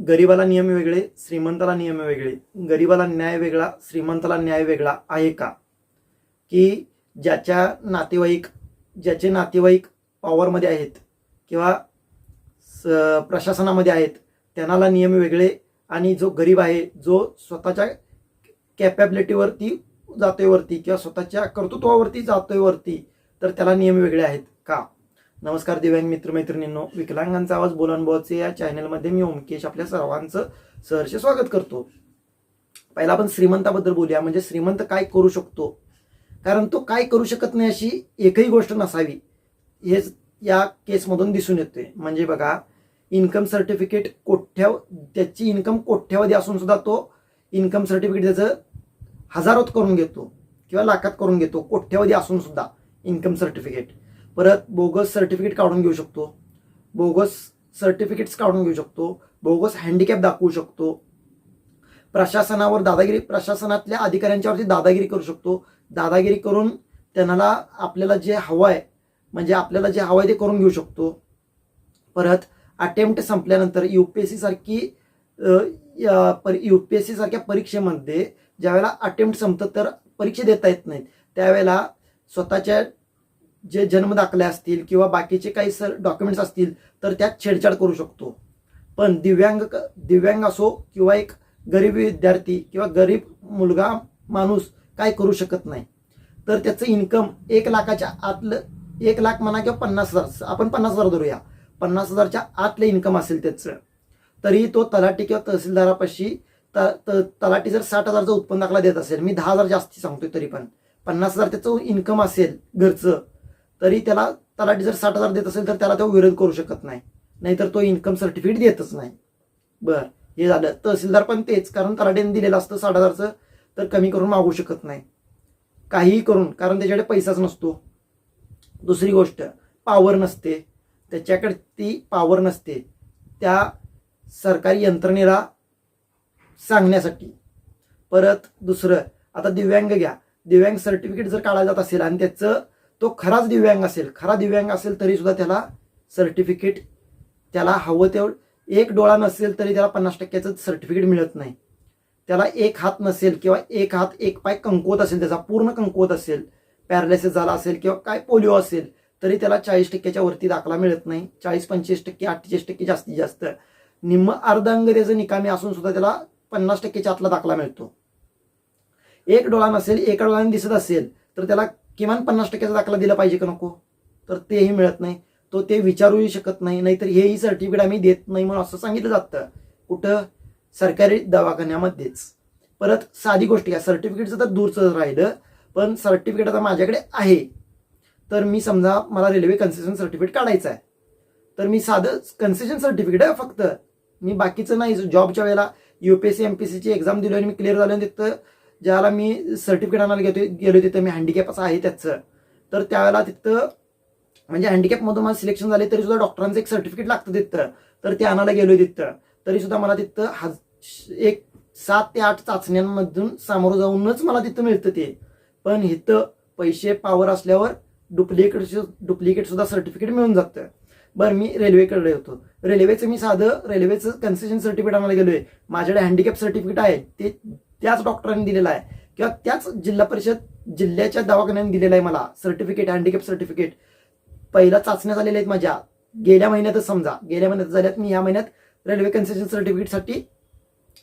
गरीबाला नियम वेगळे श्रीमंताला नियम वेगळे. गरीबाला न्याय वेगळा श्रीमंताला न्याय वेगळा आहे का? की ज्याच्या नातेवाईक ज्याचे नातेवाईक पॉवरमध्ये आहेत किंवा स प्रशासनामध्ये आहेत त्यांनाला नियम वेगळे आणि जो गरीब आहे जो स्वतःच्या कॅपॅबिलिटीवरती जातोयवरती किंवा स्वतःच्या कर्तृत्वावरती जातोयवरती तर त्याला नियम वेगळे आहेत का? नमस्कार दिव्यांग मित्रमैत्रिणींनो विकलांगांचा आवाज बोलानुभवाचे या चॅनलमध्ये मी ओमकेश आपल्या सर्वांचं सहर्ष स्वागत करतो. पहिला आपण श्रीमंताबद्दल बोलूया. म्हणजे श्रीमंत काय करू शकतो? कारण तो काय करू शकत नाही अशी एकही गोष्ट नसावी. हेच या केसमधून दिसून येते. म्हणजे बघा इन्कम सर्टिफिकेट कोठ्या त्याची इन्कम कोठ्यावधी असून सुद्धा तो इन्कम सर्टिफिकेट त्याचं हजारोत करून घेतो किंवा लाखात करून घेतो कोठ्यावधी असून सुद्धा इन्कम सर्टिफिकेट. परत बोगस सर्टिफिकेट काढून घेऊ शकतो. बोगस सर्टिफिकेट्स काढून घेऊ शकतो. बोगस हँडिकॅप दाखवू शकतो. प्रशासनावर दादागिरी प्रशासनातल्या अधिकाऱ्यांच्यावरती दादागिरी करू शकतो. दादागिरी करून त्यांना आपल्याला जे हवं आहे म्हणजे आपल्याला जे हवं आहे ते करून घेऊ शकतो. परत अटेम्प्ट संपल्यानंतर यू पी एस सी सारखी यू पी एस सी सारख्या परीक्षेमध्ये ज्यावेळेला अटेम्प्ट संपतं तर परीक्षा देता येत नाहीत. त्यावेळेला स्वतःच्या जे जन्मदाखले असतील किंवा बाकीचे काही सर डॉक्युमेंट्स असतील तर त्यात छेडछाड करू शकतो. पण दिव्यांग दिव्यांग असो किंवा एक गरीब विद्यार्थी किंवा गरीब मुलगा माणूस काय करू शकत नाही. तर त्याचं इन्कम एक लाखाच्या आतलं एक लाख म्हणा किंवा पन्नास हजार आपण पन्नास हजार धरूया. पन्नास हजारच्या आतलं इन्कम असेल त्याचं तरी तो तलाठी किंवा तहसीलदारापाशी त तलाठी जर साठ हजारचं उत्पन्न दाखला देत असेल मी दहा हजार जास्ती सांगतोय तरी पण पन्नास हजार त्याचं इन्कम असेल घरचं तरी त्याला तलाठी जर साठ हजार देत असेल तर त्याला तो विरोध करू शकत नाही. नाहीतर तो इन्कम सर्टिफिकेट देतच नाही. बर हे झालं. तहसीलदार पण तेच कारण तलाठ्याने दिलेलं असतं साठ हजारचं तर कमी करून मागू शकत नाही. काहीही करून कारण त्याच्याकडे पैसाच नसतो. दुसरी गोष्ट पावर नसते. त्याच्याकडे ती पावर नसते. त्या सरकारी यंत्रणेला सांगण्यासाठी. परत दुसरं आता दिव्यांग घ्या. दिव्यांग सर्टिफिकेट जर काढायला जात असेल आणि त्याचं तो खराच दिव्यांग असेल खरा दिव्यांग असेल तरी सुद्धा त्याला सर्टिफिकेट त्याला हवं तेवढं एक डोळा नसेल तरी त्याला पन्नास टक्क्याचं सर्टिफिकेट मिळत नाही. त्याला एक हात नसेल किंवा एक हात एक पाय कमकुवत असेल त्याचा पूर्ण कमकुवत असेल पॅरालिसिस झाला असेल किंवा काय पोलिओ असेल तरी त्याला चाळीस टक्क्याच्या वरती दाखला मिळत नाही. चाळीस पंचेचाळीस टक्के अठ्ठेचाळीस टक्के जास्तीत जास्त. निम्म अर्धांग त्याचं निकामी असून सुद्धा त्याला पन्नास टक्क्याच्या आतला दाखला मिळतो. एक डोळा नसेल एका डोळ्याने दिसत असेल तर त्याला किमान पन्नास टक्क्याचा दाखला दिला पाहिजे का नको? तर तेही मिळत नाही. तो ते विचारूही शकत नाही. नाहीतर हेही सर्टिफिकेट आम्ही देत नाही म्हणून असं सांगितलं जातं. कुठं? सरकारी दवाखान्यामध्येच. परत साधी गोष्ट या सर्टिफिकेटचं तर दूरचं राहिलं पण सर्टिफिकेट आता माझ्याकडे आहे. तर मी समजा मला रेल्वे कन्सेशन सर्टिफिकेट काढायचं आहे. तर मी साधं कन्सेशन सर्टिफिकेट आहे फक्त. मी बाकीचं नाही. जॉबच्या वेळेला U P S C M P सीची एक्झाम दिली आणि मी क्लिअर झालो आणि तिथं ज्याला मी सर्टिफिकेट आणायला घेतो गेलो तिथं मी हँडिकॅप असं आहे त्याचं. तर त्यावेळेला तिथं म्हणजे हँडिकॅपमधून मला सिलेक्शन झाले तरी सुद्धा डॉक्टरांचं एक सर्टिफिकेट लागतं तिथं. तर ते आणायला गेलो तिथं. तरी सुद्धा मला तिथं हज एक सात ते आठ चाचण्यांमधून सामोरं जाऊनच मला तिथं मिळतं ते. पण इथं पैसे पावर असल्यावर डुप्लिकेट डुप्लिकेट सुद्धा सर्टिफिकेट मिळून जातं. बरं मी रेल्वेकडे होतो. रेल्वेचं मी साधं रेल्वेचं कन्सेशन सर्टिफिकेट आणायला गेलो आहे माझ्याकडे हँडिकॅप सर्टिफिकेट आहे ते त्याच डॉक्टरांनी दिलेलं आहे. किंवा त्याच जिल्हा परिषद जिल्ह्याच्या दवाखान्याने दिलेलं आहे मला सर्टिफिकेट हँडिकॅप सर्टिफिकेट पहिला चाचण्या झालेल्या आहेत माझ्या. गेल्या महिन्यातच समजा. गेल्या महिन्यात झाल्यात. मी या महिन्यात रेल्वे कन्सेशन सर्टिफिकेटसाठी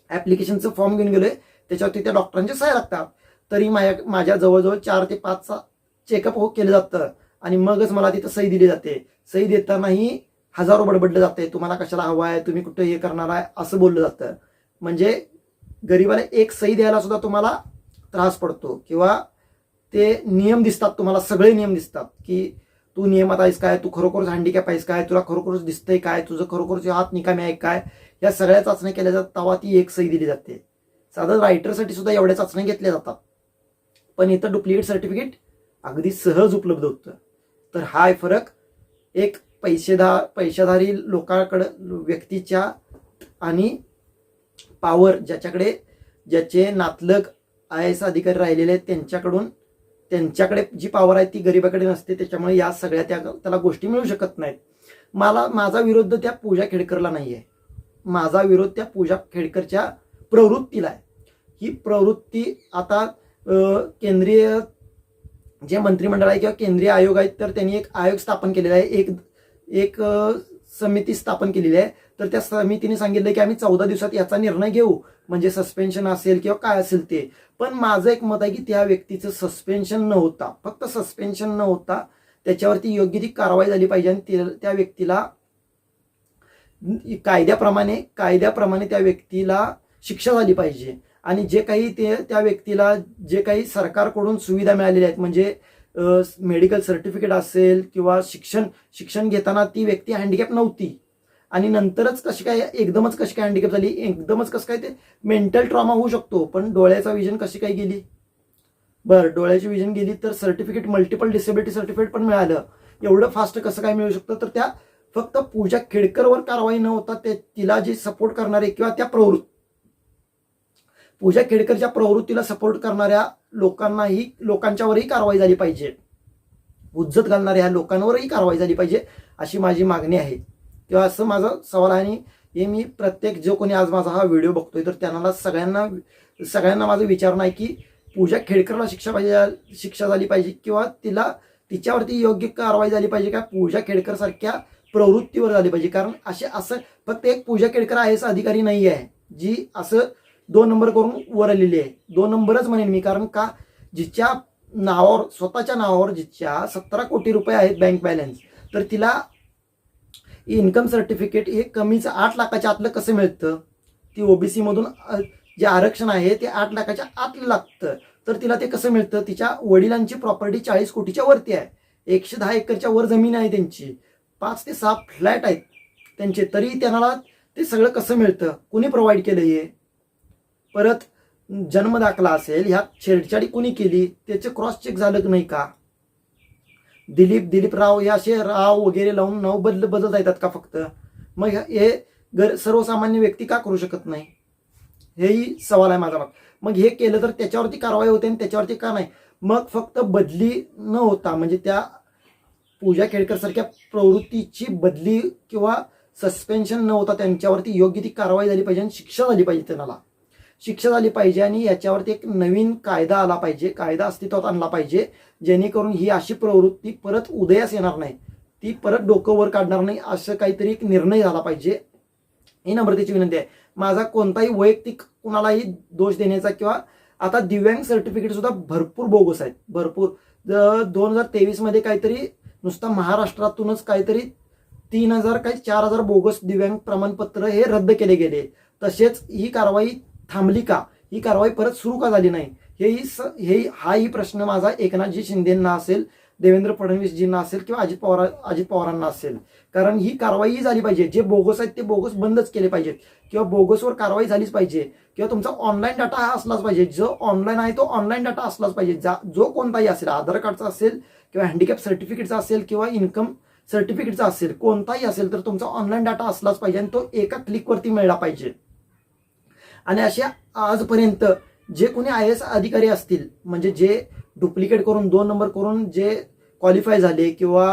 ऍप्लिकेशनचं फॉर्म घेऊन गेलोय. त्याच्यावरती त्या डॉक्टरांचे सह्या लागतात. तरी माझ्या माझ्या जवळजवळ चार ते पाच चेकअप हो केलं जातं. आणि मगच मला तिथं सही दिली जाते. सही देतानाही हजारो बडबडलं जाते. तुम्हाला कशाला हवं आहे? तुम्ही कुठं हे करणार आहे? असं बोललं जातं. म्हणजे गरीबाला एक सही द्यायला सुद्धा तुम्हाला त्रास पडतो किंवा ते नियम दिसतात तुम्हाला सगळे नियम दिसतात की तू नियमात आहेस काय तू खरोखरच हँडिकॅप आहेस काय तुला खरोखरच दिसतंय काय तुझं खरोखरच हात निकामी आहे काय या सगळ्या चाचण्या केल्या जातात तेव्हा ती एक सही दिली जाते. साधारण रायटरसाठी सुद्धा एवढ्या चाचण्या घेतल्या जातात. पण इथं डुप्लिकेट सर्टिफिकेट अगदी सहज उपलब्ध होतं. तर हा फरक. एक पैसेदार पैशाधारी लोकांकडं व्यक्तीच्या आणि पावर ज्याच्याकडे ज्याचे नातलग आय एस अधिकारी राहिलेले आहेत त्यांच्याकडून त्यांच्याकडे जी पॉवर आहे ती गरिबाकडे नसते त्याच्यामुळे या सगळ्या त्या त्याला गोष्टी मिळू शकत नाहीत. मला माझा विरोध त्या पूजा खेडकरला नाही आहे माझा विरोध त्या पूजा खेडकरच्या प्रवृत्तीला आहे. ही प्रवृत्ती आता केंद्रीय जे मंत्रिमंडळ आहे किंवा केंद्रीय आयोग आहेत तर त्यांनी एक आयोग स्थापन केलेला आहे एक एक समिती स्थापन केलेली आहे. तर त्या समितीने सांगितलं की आम्ही चौदा दिवसात याचा निर्णय घेऊ. म्हणजे सस्पेन्शन असेल किंवा काय असेल ते. पण माझं एक मत आहे की त्या व्यक्तीचं सस्पेन्शन न होता फक्त सस्पेन्शन न होता त्याच्यावरती योग्य ती कारवाई झाली पाहिजे आणि त्या- त्या व्यक्तीला कायद्याप्रमाणे कायद्याप्रमाणे त्या व्यक्तीला शिक्षा झाली पाहिजे. आणि जे काही ते त्या व्यक्तीला जे काही सरकारकडून सुविधा मिळालेल्या आहेत म्हणजे मेडिकल सर्टिफिकेट असेल किंवा शिक्षण शिक्षण घेताना ती व्यक्ती हँडिकॅप नव्हती. आणि नंतरच कशी काय एकदमच कशी काय हँडिकॅप झाली एकदमच कसं काय ते मेंटल ट्रॉमा होऊ शकतो पण डोळ्याचा विजन कशी काय गेली? बरं डोळ्याची विजन गेली तर सर्टिफिकेट मल्टिपल डिसेबिलिटी सर्टिफिकेट पण मिळालं. एवढं फास्ट कसं काय मिळू शकतं? तर त्या फक्त पूजा खेडकरवर कारवाई न होता ते तिला जे सपोर्ट करणारे किंवा त्या प्रवृत्त पूजा खेडकरच्या प्रवृत्तीला सपोर्ट करणाऱ्या लोकांनाही लोकांच्यावरही कारवाई झाली पाहिजे. उज्जत घालणाऱ्या ह्या लोकांवरही कारवाई झाली पाहिजे अशी माझी मागणी आहे. किंवा असं माझा सवाल आहे आणि हे मी प्रत्येक जो कोणी आज माझा हा व्हिडिओ बघतोय तर त्यांना सगळ्यांना सगळ्यांना माझं विचारणं आहे की पूजा खेडकरला शिक्षा पाहिजे शिक्षा झाली पाहिजे किंवा तिला तिच्यावरती योग्य कारवाई झाली पाहिजे का पूजा खेडकर सारख्या प्रवृत्तीवर झाली पाहिजे? कारण असे असं फक्त एक पूजा केडकर आय एस अधिकारी नाही आहे जी असं दोन नंबर करून वर आलेली आहे. दोन नंबरच म्हणेन मी कारण का जिच्या नावावर स्वतःच्या नावावर जिच्या सतरा कोटी रुपये आहेत बँक बॅलन्स तर तिला इन्कम सर्टिफिकेट हे कमीचं आठ लाखाच्या आतलं कसं मिळतं? ती ओबीसी मधून जे आरक्षण आहे ते आठ लाखाच्या आतलं लागतं. तर तिला ते कसं मिळतं? तिच्या वडिलांची प्रॉपर्टी चाळीस कोटीच्या वरती आहे. एकशे दहा एकरच्या वर जमीन आहे त्यांची. पाच ते सहा फ्लॅट आहेत त्यांचे. तरी त्यांना ते सगळं कसं मिळतं? कुणी प्रोव्हाइड केलं हे? परत जन्म दाखला असेल ह्या छेडछाडी कुणी केली? त्याचे क्रॉस चेक झालं की नाही का? दिलीप दिलीप राव हे असे राव वगैरे लावून नाव बदल बदलत येतात का फक्त? मग हे गर सर्वसामान्य व्यक्ती का करू शकत नाही? हेही सवाल आहे माझा. मग मग हे केलं तर त्याच्यावरती कारवाई होते आणि त्याच्यावरती का नाही? मग फक्त बदली न होता म्हणजे त्या पूजा केळकर सारख्या प्रवृत्तीची बदली किंवा सस्पेन्शन न होता त्यांच्यावरती योग्य ती कारवाई झाली पाहिजे आणि शिक्षा झाली पाहिजे त्यांना. शिक्षा झाली पाहिजे आणि याच्यावरती एक नवीन कायदा आला पाहिजे कायदा अस्तित्वात आणला पाहिजे. जेणेकरून ही अशी प्रवृत्ती परत उदयास येणार नाही. ती परत डोकं वर काढणार नाही असं काहीतरी एक निर्णय झाला पाहिजे. ही नम्रतेची विनंती आहे. माझा कोणताही वैयक्तिक कुणालाही दोष देण्याचा किंवा आता दिव्यांग सर्टिफिकेट सुद्धा भरपूर बोगस आहेत. भरपूर. दोन हजार तेवीसमध्ये काहीतरी नुसतं महाराष्ट्रातूनच काहीतरी तीन हजार काही चार हजार बोगस दिव्यांग प्रमाणपत्र हे रद्द केले गेले. तसेच ही कारवाई थांबली का? ही कारवाई परत सुरू का झाली नाही? हेही स हे हाही प्रश्न माझा एकनाथजी शिंदेंना असेल देवेंद्र फडणवीसजींना असेल किंवा अजित पवार अजित पवारांना असेल. कारण ही कारवाई झाली पाहिजे. जे बोगस आहेत ते बोगस बंदच केले पाहिजेत. किंवा बोगसवर कारवाई झालीच पाहिजे. किंवा तुमचा ऑनलाईन डाटा हा असलाच पाहिजे. जो ऑनलाईन आहे तो ऑनलाईन डाटा असलाच पाहिजे. जा जो कोणताही असेल आधार कार्डचा असेल किंवा हँडिकॅप सर्टिफिकेटचा असेल किंवा इन्कम सर्टिफिकेटचा असेल कोणताही असेल तर तुमचा ऑनलाईन डाटा असलाच पाहिजे आणि तो एका क्लिकवरती मिळला पाहिजे. आणि अशा आजपर्यंत जे कोणी आय एस अधिकारी असतील म्हणजे जे डुप्लिकेट करून दोन नंबर करून जे क्वालिफाय झाले किंवा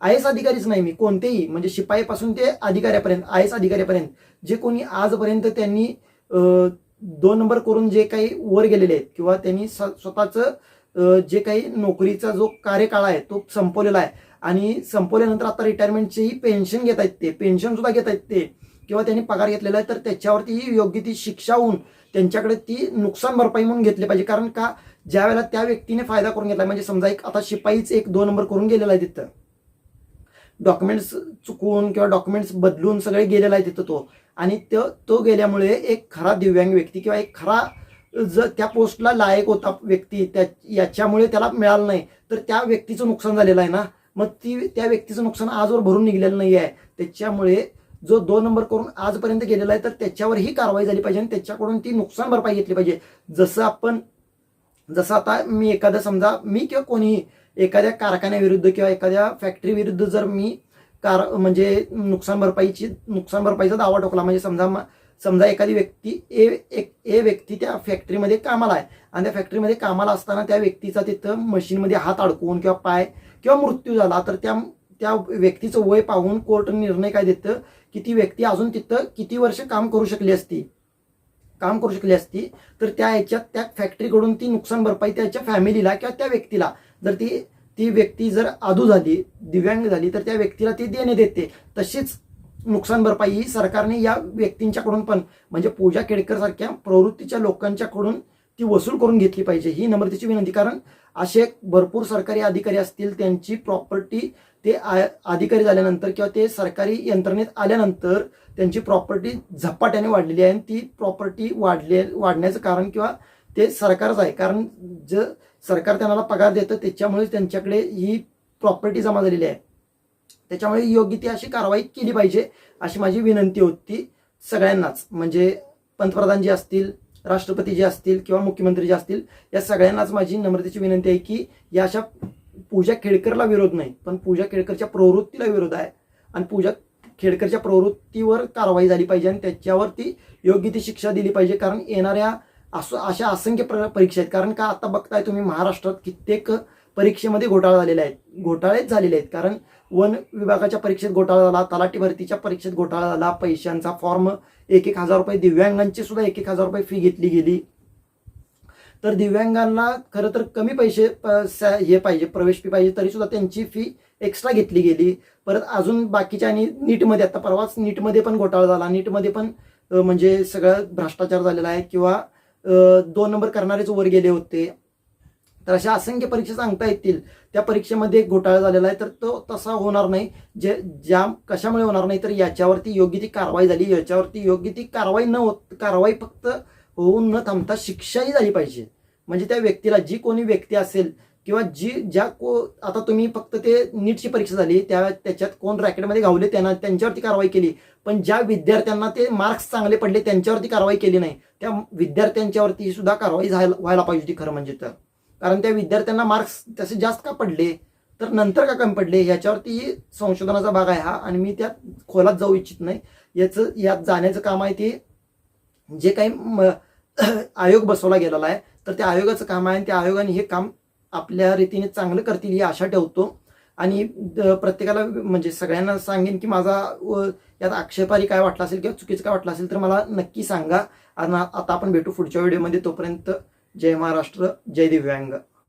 आय एस अधिकारीच नाही मी कोणतेही म्हणजे शिपाईपासून ते अधिकाऱ्यापर्यंत आय एस अधिकाऱ्यापर्यंत जे कोणी आजपर्यंत त्यांनी दोन नंबर करून जे काही वर गेलेले आहेत किंवा त्यांनी स- स्वतःचं जे काही नोकरीचा जो कार्यकाळ आहे तो संपवलेला आहे आणि संपवल्यानंतर आता रिटायरमेंटचीही पेन्शन घेत आहेत ते पेन्शन सुद्धा घेत आहेत ते किंवा त्यांनी पगार घेतलेला आहे तर त्याच्यावरतीही योग्य ती शिक्षा होऊन त्यांच्याकडे ती नुकसान भरपाई म्हणून घेतली पाहिजे. कारण का ज्या वेळेला त्या व्यक्तीने फायदा करून घेतला म्हणजे समजा एक आता शिपाईच एक दोन नंबर करून गेलेला आहे तिथं. डॉक्युमेंट्स चुकवून किंवा डॉक्युमेंट्स बदलून सगळे गेलेला आहे तिथं तो. आणि तो तो गेल्यामुळे एक खरा दिव्यांग व्यक्ती किंवा एक खरा जर त्या पोस्टला लायक होता व्यक्ती त्या याच्यामुळे त्याला मिळालं नाही. तर त्या व्यक्तीचं नुकसान झालेलं आहे ना. मग ती त्या व्यक्तीचं नुकसान आजवर भरून निघलेलं नाही आहे त्याच्यामुळे जो दोन नंबर करून आजपर्यंत गेलेला आहे तर त्याच्यावरही कारवाई झाली पाहिजे आणि त्याच्याकडून ती नुकसान भरपाई घेतली पाहिजे. जसं आपण जसं आता मी एखादं समजा मी किंवा कोणीही एखाद्या कारखान्याविरुद्ध किंवा एखाद्या फॅक्टरी विरुद्ध जर मी कार म्हणजे नुकसान भरपाईची नुकसान भरपाईचा दावा ठोकला म्हणजे समजा समजा एखादी व्यक्ती ए एक ए व्यक्ती त्या फॅक्टरीमध्ये कामाला आहे आणि त्या फॅक्टरीमध्ये कामाला असताना त्या व्यक्तीचा तिथं मशीनमध्ये हात अडकवून किंवा पाय किंवा मृत्यू झाला तर त्या त्या व्यक्तीचं वय पाहून कोर्ट निर्णय काय देतं? की ती व्यक्ती अजून तिथं किती वर्ष काम करू शकली असती? काम करू शकली असती. तर त्या याच्यात त्या फॅक्टरीकडून ती नुकसान भरपाई त्याच्या फॅमिलीला किंवा त्या व्यक्तीला. जर ती ती व्यक्ती जर आदू झाली दिव्यांग झाली तर त्या व्यक्तीला ती देणे देते. तशीच नुकसान भरपाई ही सरकारने या व्यक्तींच्याकडून पण म्हणजे पूजा केडकर सारख्या प्रवृत्तीच्या लोकांच्याकडून ती वसूल करून घेतली पाहिजे. ही नम्रतेची विनंती. कारण असे भरपूर सरकारी अधिकारी असतील त्यांची प्रॉपर्टी ते आ- अधिकारी झाल्यानंतर किंवा ते सरकारी यंत्रणेत आल्यानंतर त्यांची प्रॉपर्टी झपाट्याने वाढलेली आहे आणि ती प्रॉपर्टी वाढले वाढण्याचं कारण किंवा ते सरकारच आहे. कारण ज सरकार त्यांना पगार देतं त्याच्यामुळे त्यांच्याकडे ही प्रॉपर्टी जमा झालेली आहे. त्याच्यामुळे योग्य ती अशी कारवाई केली पाहिजे अशी माझी विनंती होती सगळ्यांनाच. म्हणजे पंतप्रधान जे असतील राष्ट्रपती जे असतील किंवा मुख्यमंत्री जे असतील या सगळ्यांनाच माझी नम्रतेची विनंती आहे की या अशा पूजा खेडकरला विरोध नाही पण पूजा खेडकरच्या प्रवृत्तीला विरोध आहे. आणि पूजा खेडकरच्या प्रवृत्तीवर कारवाई झाली पाहिजे आणि त्याच्यावरती योग्य ती शिक्षा दिली पाहिजे कारण येणाऱ्या असं अशा असंख्य प्र- परीक्षा आहेत. कारण का आता बघताय तुम्ही महाराष्ट्रात कित्येक परीक्षेमध्ये घोटाळा झालेला आहेत. घोटाळेच झालेले आहेत. कारण वन विभागाच्या परीक्षेत घोटाळा झाला तलाठी भरतीच्या परीक्षेत घोटाळा झाला पैशांचा फॉर्म एक एक हजार रुपये दिव्यांगांची सुद्धा एक एक हजार रुपये फी घेतली गेली. तर दिव्यांगांना खरं तर कमी पैसे प- हे पाहिजे प्रवेश फी पाहिजे तरी सुद्धा त्यांची फी एक्स्ट्रा घेतली गेली. परत अजून बाकीच्या आणि नीटमध्ये आता परवाच नीटमध्ये पण घोटाळा झाला. नीटमध्ये पण म्हणजे सगळं भ्रष्टाचार झालेला आहे किंवा दोन नंबर करणारेच वर गेले होते. तर अशा असंख्य परीक्षा सांगता येतील. त्या परीक्षेमध्ये घोटाळा झालेला आहे तर तो तसा होणार नाही. जे ज्या कशामुळे होणार नाही तर याच्यावरती योग्य ती कारवाई झाली. याच्यावरती योग्य ती कारवाई न होत कारवाई फक्त होऊन न थांबता शिक्षाही झाली पाहिजे. म्हणजे त्या व्यक्तीला जी कोणी व्यक्ती असेल किंवा जी ज्या को आता तुम्ही फक्त ते नीटची परीक्षा झाली त्या त्याच्यात कोण रॅकेटमध्ये गावले त्यांना त्यांच्यावरती कारवाई केली. पण ज्या विद्यार्थ्यांना ते मार्क्स चांगले पडले त्यांच्यावरती कारवाई केली नाही त्या विद्यार्थ्यांच्यावरती सुद्धा कारवाई झायला व्हायला पाहिजे होती खरं म्हणजे तर. कारण त्या विद्यार्थ्यांना मार्क्स तसे जास्त का पडले तर नंतर का कमी पडले ह्याच्यावरती संशोधनाचा भाग आहे हा. आणि मी त्यात खोलात जाऊ इच्छित नाही. याचं यात जाण्याचं काम आहे ते जे काही म- आयोग बसवला गेलेला आहे. तर त्या आयोगाचं काम आहे आणि त्या आयोगाने हे काम आपल्या रीतीने चांगलं करतील ही आशा ठेवतो. आणि प्रत्येकाला म्हणजे सगळ्यांना सांगेन की माझा व यात आक्षेपारी काय वाटलं असेल किंवा चुकीचं काय वाटलं असेल तर मला नक्की सांगा. आणि आता आपण भेटू पुढच्या व्हिडिओमध्ये. तोपर्यंत जय महाराष्ट्र जय दिव्यांग.